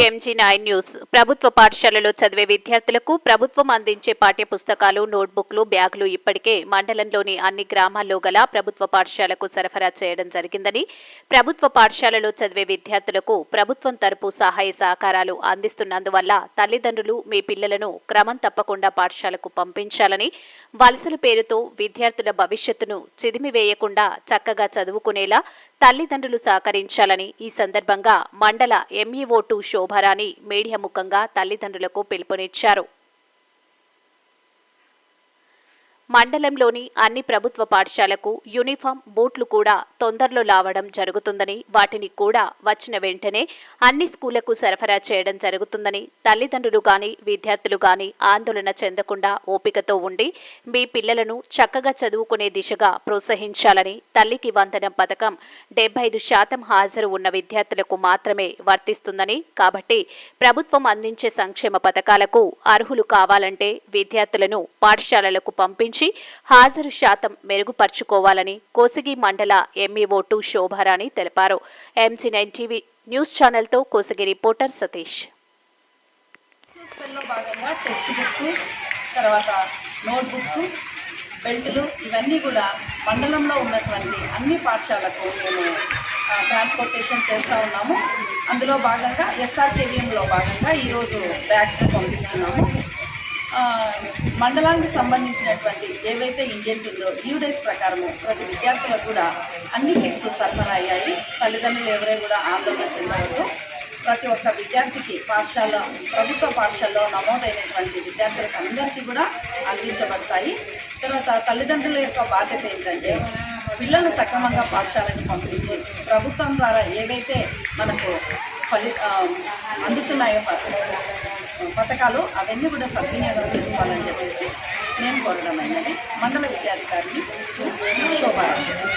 MG nine news. ప్రభుత్వ పాఠశాలలో చదివే విద్యార్థులకు ప్రభుత్వం అందించే పాఠ్య పుస్తకాలు నోట్బుక్లు బ్యాగులు ఇప్పటికే మండలంలోని అన్ని గ్రామాల్లో గల ప్రభుత్వ పాఠశాలకు సరఫరా చేయడం జరిగిందని ప్రభుత్వ పాఠశాలలో చదివే విద్యార్థులకు ప్రభుత్వం తరపు సహాయ సహకారాలు అందిస్తున్నందువల్ల తల్లిదండ్రులు మీ పిల్లలను క్రమం తప్పకుండా పాఠశాలకు పంపించాలని వలసల పేరుతో విద్యార్థుల భవిష్యత్తును చిదిమివేయకుండా చక్కగా చదువుకునేలా తల్లిదండ్రులు సహకరించాలని ఈ సందర్భంగా మండల ఎంఈఓ టూ శోభారాణి మీడియా ముఖంగా తల్లిదండ్రులకు పిలుపునిచ్చారు. మండలంలోని అన్ని ప్రభుత్వ పాఠశాలకు యూనిఫామ్ బూట్లు కూడా తొందరలో లావడం జరుగుతుందని వాటిని కూడా వచ్చిన వెంటనే అన్ని స్కూళ్ళకు సరఫరా చేయడం జరుగుతుందని తల్లిదండ్రులు గాని విద్యార్థులు గాని ఆందోళన చెందకుండా ఓపికతో ఉండి మీ పిల్లలను చక్కగా చదువుకునే దిశగా ప్రోత్సహించాలని తల్లికి వందనం పథకం డెబ్బై ఐదు శాతం హాజరు ఉన్న విద్యార్థులకు మాత్రమే వర్తిస్తుందని కాబట్టి ప్రభుత్వం అందించే సంక్షేమ పథకాలకు అర్హులు కావాలంటే విద్యార్థులను పాఠశాలలకు పంపించి హాజరు శాతం మెరుగుపరుచుకోవాలని కోసిగి మండల ఎంఈఓ టూ శోభారాణి తెలిపారు. ఎంసీ నైన్ టీవీ న్యూస్ ఛానల్తో కోసిగి రిపోర్టర్ సతీష్. భాగంగా టెక్స్ట్ బుక్స్ తర్వాత నోట్ బుక్స్ బెల్టులు ఇవన్నీ కూడా మండలంలో ఉన్నటువంటి అన్ని పాఠశాలకు మేము ట్రాన్స్పోర్టేషన్ చేస్తూ ఉన్నాము. అందులో భాగంగా ఎస్ఆర్టీవీఎంలో భాగంగా ఈరోజు బ్యాగ్స్ పంపిస్తున్నాము. మండలానికి సంబంధించినటువంటి ఏవైతే ఇండియన్ ఉందో డ్యూ డేస్ ప్రకారము ప్రతి విద్యార్థులకు కూడా అన్ని కిట్స్ సరఫరా అయ్యాయి. తల్లిదండ్రులు ఎవరే కూడా ఆందోళన చెందవద్దు ప్రతి ఒక్క విద్యార్థికి పాఠశాల ప్రభుత్వ పాఠశాలలో నమోదైనటువంటి విద్యార్థులకు అందరికీ కూడా అందించబడతాయి. తర్వాత తల్లిదండ్రుల యొక్క బాధ్యత ఏంటంటే పిల్లలను సక్రమంగా పాఠశాలకు పంపించి ప్రభుత్వం ద్వారా ఏవైతే మనకు ఫలి అందుతున్నాయో పథకాలు అవన్నీ కూడా సద్వినియోగం చేసుకోవాలని చెప్పేసి నేను కోరడమైనది మండల విద్యాధికారిని శోభారావు